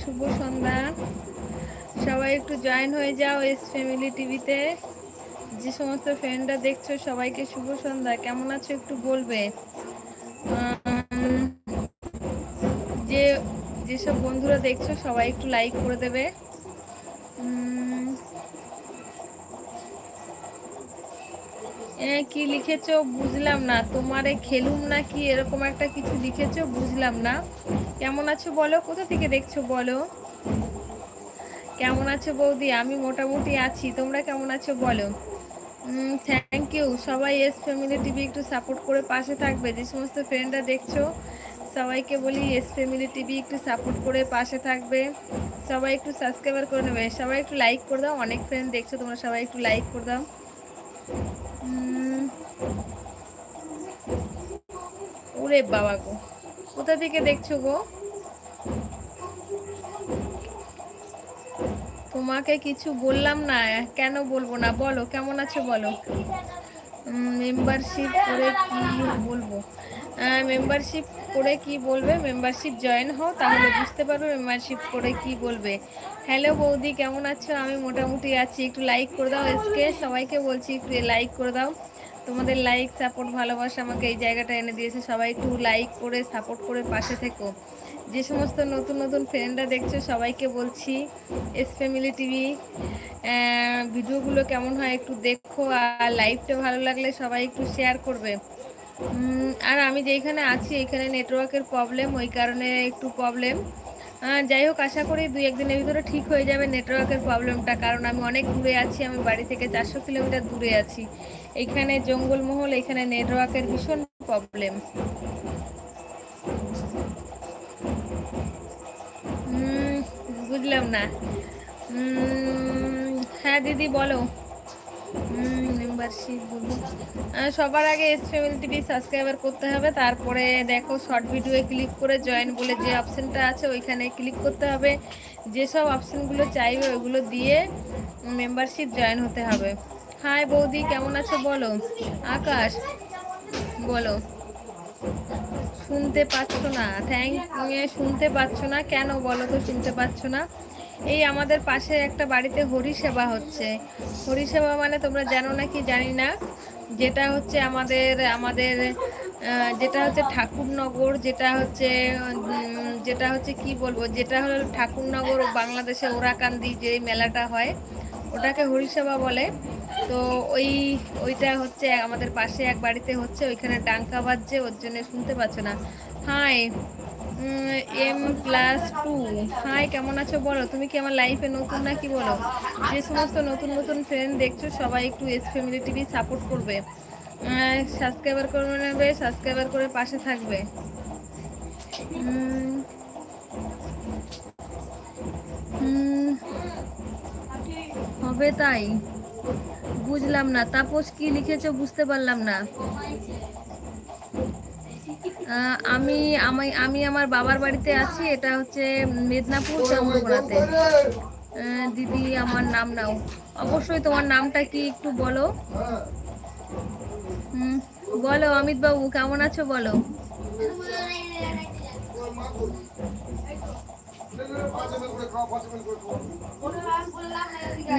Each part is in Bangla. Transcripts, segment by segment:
শুভ সন্ধ্যা। সবাই একটু জয়েন হয়ে যাও এস ফ্যামিলি টিভিতে যে সমস্ত ফ্রেন্ডরা দেখছ, সবাইকে শুভ সন্ধ্যা। কেমন আছো একটু বলবে? যে, যেসব বন্ধুরা দেখছ, সবাই একটু লাইক করে দেবে। কি লিখেছো? বুঝলাম না। তোমারে খেলুম না কি এরকম একটা কিছু লিখেছো? বুঝলাম না। কেমন আছো বলো? কোথা থেকে দেখছ বলো? কেমন আছো বৌদি? আমি মোটামুটি আছি। তোমরা কেমন আছো বলো? থ্যাংক ইউ সবাই এস ফ্যামিলি টিভি একটু সাপোর্ট করে পাশে থাকবে। যে সমস্ত ফ্রেন্ডরা দেখছ, সবাইকে বলি এস ফ্যামিলি টিভি একটু সাপোর্ট করে পাশে থাকবে। সবাই একটু সাবস্ক্রাইবার করে নেবে। সবাই একটু লাইক করে দাও। অনেক ফ্রেন্ড দেখছ, তোমরা সবাই একটু লাইক করে দাও। ওরে বাবা গো। কোথা থেকে দেখছ গো? তোমাকে কিছু বললাম না, কেন বলব না? বলো, কেমন আছো বলো? মেম্বারশিপ করে কি বলব? মেম্বারশিপ করে কি বলবে? মেম্বারশিপ জয়েন হও, তাহলে বুঝতে পারবে মেম্বারশিপ করে কি বলবে। হ্যালো বৌদি, কেমন আছো? আমি মোটামুটি আছি। একটু লাইক করে দাও এসকে সবাইকে বলছি লাইক করে দাও। তোমাদের লাইক সাপোর্ট ভালোবাসা আমাকে এই জায়গাটা এনে দিয়েছে। সবাই একটু লাইক করে সাপোর্ট করে পাশে থেকো। যে সমস্ত নতুন নতুন ফ্রেন্ডরা দেখছ, সবাইকে বলছি এস ফ্যামিলি টিভি ভিডিওগুলো কেমন হয় একটু দেখো, আর লাইভটা ভালো লাগলে সবাই একটু শেয়ার করবে। আর আমি যেখানে আছি, এখানে নেটওয়ার্কের প্রবলেম ওই কারণে একটু প্রবলেম যাই হোক, আশা করি দুই, একদিনের ভিতরে ঠিক হয়ে যাবে নেটওয়ার্কের প্রবলেমটা কারণ আমি অনেক দূরে আছি, আমি বাড়ি থেকে চারশো কিলোমিটার দূরে আছি। এখানে জঙ্গলমহল, এখানে নেটওয়ার্কের ভীষণ প্রবলেম বুঝলাম না। হ্যাঁ দিদি বলো। মেম্বারশিপ সবার আগে এস ফ্যামিলি টিভি সাবস্ক্রাইবার করতে হবে, তারপরে দেখো শর্ট ভিডিওয়ে ক্লিক করে জয়েন বলে যে অপশানটা আছে, ওইখানে ক্লিক করতে হবে। যেসব অপশানগুলো চাইবে, ওইগুলো দিয়ে মেম্বারশিপ জয়েন হতে হবে। হাই বৌদি, কেমন আছো বলো? আকাশ, বলো। শুনতে পাচ্ছ না থ্যাংক শুনতে পাচ্ছ না? কেন বলো তো শুনতে পাচ্ছ না? এই আমাদের পাশে একটা বাড়িতে হরিসেবা হচ্ছে। হরিসেবা মানে তোমরা জানো না কি জানি না? যেটা হচ্ছে আমাদের আমাদের যেটা হচ্ছে ঠাকুরনগর, যেটা হচ্ছে যেটা হচ্ছে কি বলব? যেটা হলো ঠাকুরনগর বাংলাদেশে ওরাকান্দি যে মেলাটা হয়, ওটাকে হরিসেবা বলে। তো ওই, ওইটা হচ্ছে আমাদের পাশে এক বাড়িতে হচ্ছে, ওইখানে ডাঙ্কা বাজছে, ওর জন্য শুনতে পাচ্ছ না। Hi M plus two hi কেমন আছো বলো? তুমি কি আমার লাইফে নতুন নাকি বলো? যে সমস্ত নতুন নতুন ফ্রেন্ড দেখছ, সবাই একটু এস ফ্যামিলি টিভি সাপোর্ট করবে। সাবস্ক্রাইবার করে নেবে সাবস্ক্রাইবার করে পাশে থাকবে। হবে তাই। বুঝলাম না। তাপস কি লিখেছো বুঝতে পারলাম না। আমি আমি আমি আমার বাবার বাড়িতে আছি। এটা হচ্ছে মেদিনীপুর চন্দ্রকোনাতে। দিদি, আমার নাম নাও। অবশ্যই তোমার নামটা কি একটু বলো। হুম, বলো অমিত বাবু কেমন আছো বলো।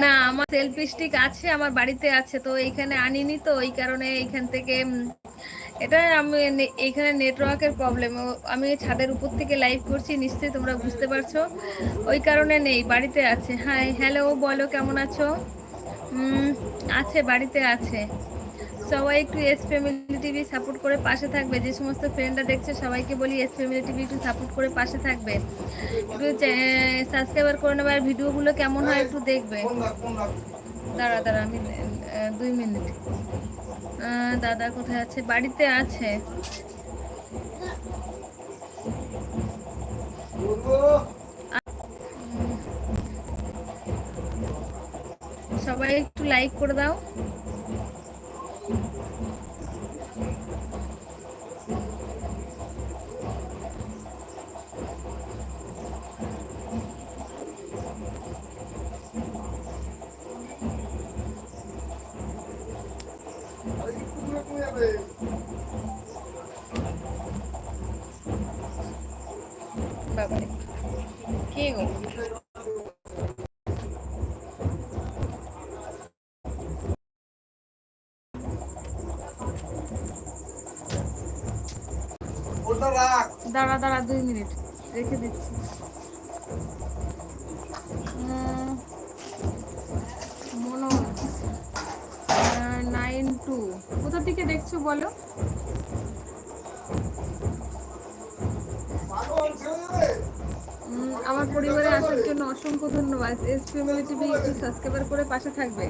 না, আমার সেলফি স্টিক আছে, আমার বাড়িতে আছে, তো এইখানে আনিনি তো, এই কারণে এইখান থেকে এটা আমি এখানে নেটওয়ার্কের প্রবলেম আমি ছাদের উপর থেকে লাইভ করছি, নিশ্চয়ই তোমরা বুঝতে পারছ। ওই কারণে নেই, বাড়িতে আছে। হ্যাঁ হ্যালো বলো, কেমন আছো? আছে, বাড়িতে আছে। সবাই একটু এস ফ্যামিলি টিভি সাপোর্ট করে পাশে থাকবে। যে সমস্ত ফ্রেন্ডরা দেখছে, সবাইকে বলি এস ফ্যামিলি টিভি একটু সাপোর্ট করে পাশে থাকবে। একটু সাবস্ক্রাইবার করে নেবে আর ভিডিওগুলো কেমন হয় একটু দেখবে। দাঁড়া দাঁড়া, আমি দুই মিনিট। দাদা কোথায় আছে? বাড়িতে আছে। সবাই একটু লাইক করে দাও। বাবারে কে দাঁড়া দাঁড়া দুই মিনিট। রেখে দিচ্ছি। টু কোথা থেকে দেখছ বলো? আমার পরিবারে আসার জন্য অসংখ্য ধন্যবাদ। এস ফ্যামিলি টিভি একটু সাবস্ক্রাইবার করে পাশে থাকবে।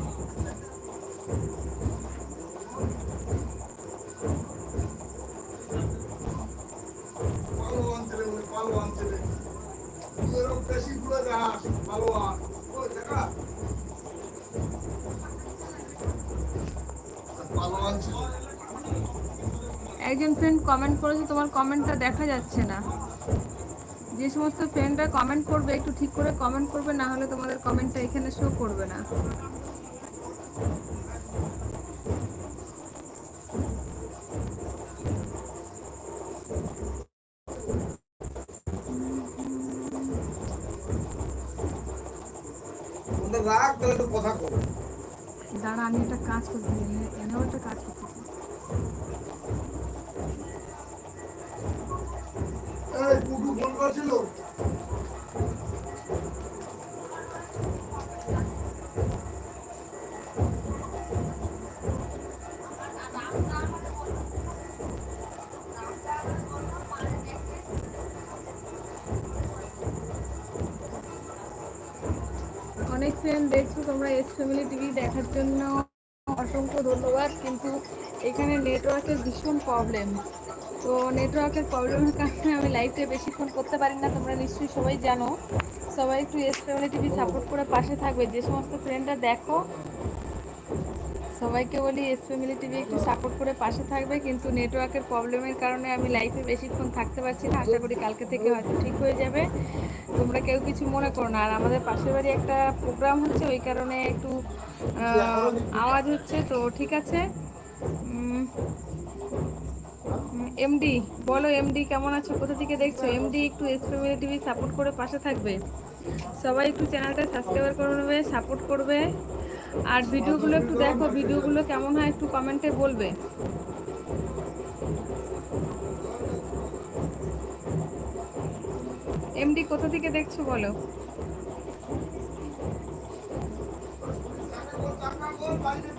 একজন ফ্রেন্ড কমেন্ট করেছে তোমার কমেন্টটা দেখা যাচ্ছে না। যে সমস্ত ফ্রেন্ডরা কমেন্ট করবে একটু ঠিক করে কমেন্ট করবে না হলে তোমাদের কমেন্টটা এখানে শো করবে না। দাঁড়া আমি একটা কাজ করতে এনেও একটা কাজ করতেছি এস ফ্যামিলি টিভি দেখার জন্য অসংখ্য ধন্যবাদ। কিন্তু এখানে নেটওয়ার্কের ভীষণ প্রবলেম তো নেটওয়ার্কের প্রবলেমের কারণে আমি লাইভটা বেশিক্ষণ করতে পারি না, তোমরা নিশ্চয়ই সবাই জানো। সবাই একটু এস ফ্যামিলি টিভি সাপোর্ট করে পাশে থাকবে। যে সমস্ত ফ্রেন্ডরা দেখো সবাইকে বলি এস ফ্যামিলি টিভি একটু সাপোর্ট করে পাশে থাকবে, কিন্তু নেটওয়ার্কের প্রবলেমের কারণে আমি লাইফে বেশিক্ষণ থাকতে পারছি না। আশা করি কালকে থেকে হয়তো ঠিক হয়ে যাবে। তোমরা কেউ কিছু মনে করো না। আর আমাদের পাশের বাড়ি একটা প্রোগ্রাম হচ্ছে, ওই কারণে একটু আওয়াজ হচ্ছে। তো ঠিক আছে। এমডি বলো এমডি কেমন আছো? কোথা থেকে দেখছ? এমডি একটু এস ফ্যামিলি টিভি সাপোর্ট করে পাশে থাকবে। সবাই একটু চ্যানেলটা সাবস্ক্রাইব করে নেবে সাপোর্ট করবে। আর ভিডিওগুলো একটু দেখো, ভিডিওগুলো কেমন হয় একটু কমেন্টে বলবে। এমডি, কোথা থেকে দেখছ বলো? বাইরে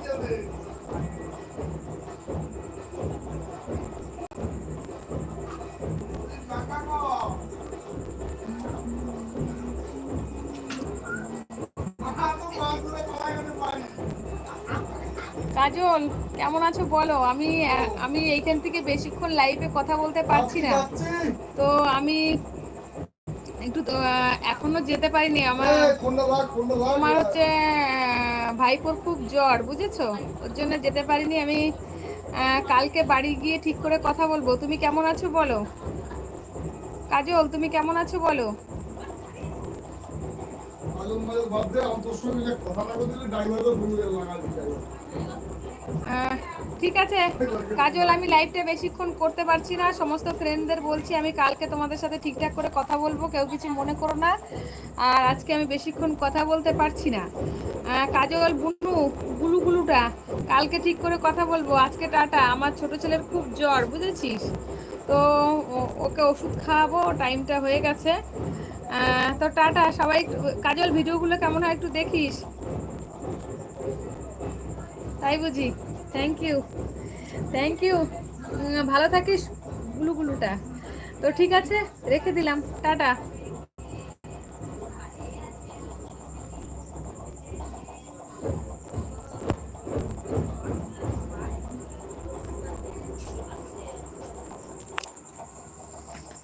কাজল কেমন আছো বলো? আমি আমি এইখান থেকে বেশিক্ষণ লাইভে কথা বলতে পারছি না। তো আমি একটু এখনও যেতে পারিনি। আমার আমার হচ্ছে ভাইপোর খুব জ্বর বুঝেছ? ওর জন্য যেতে পারিনি। আমি কালকে বাড়ি গিয়ে ঠিক করে কথা বলব। তুমি কেমন আছো বলো? কাজল তুমি কেমন আছো বলো? কথা না ঠিক আছে। কাজল, আমি লাইভটা বেশিক্ষণ করতে পারছি না। সমস্ত ফ্রেন্ডদের বলছি, আমি কালকে তোমাদের সাথে ঠিকঠাক করে কথা বলব, কেউ কিছু মনে করো না। আর আজকে আমি বেশিক্ষণ কথা বলতে পারছি না। কাজল, বুনু, গুলু গুলুটা, কালকে ঠিক করে কথা বলব। আজকে টাটা, আমার ছোট ছেলের খুব জ্বর, বুঝেছিস? তো ওকে ওষুধ খাওয়াবো টাইমটা হয়ে গেছে। তো টাটা, সবাই, কাজল ভিডিওগুলো কেমন হয় একটু দেখিস। তাই বুঝি। থ্যাংক ইউ থ্যাংক ইউ ভালো থাকিস গুলুগুলুটা। তো ঠিক আছে রেখে দিলাম। টাটা।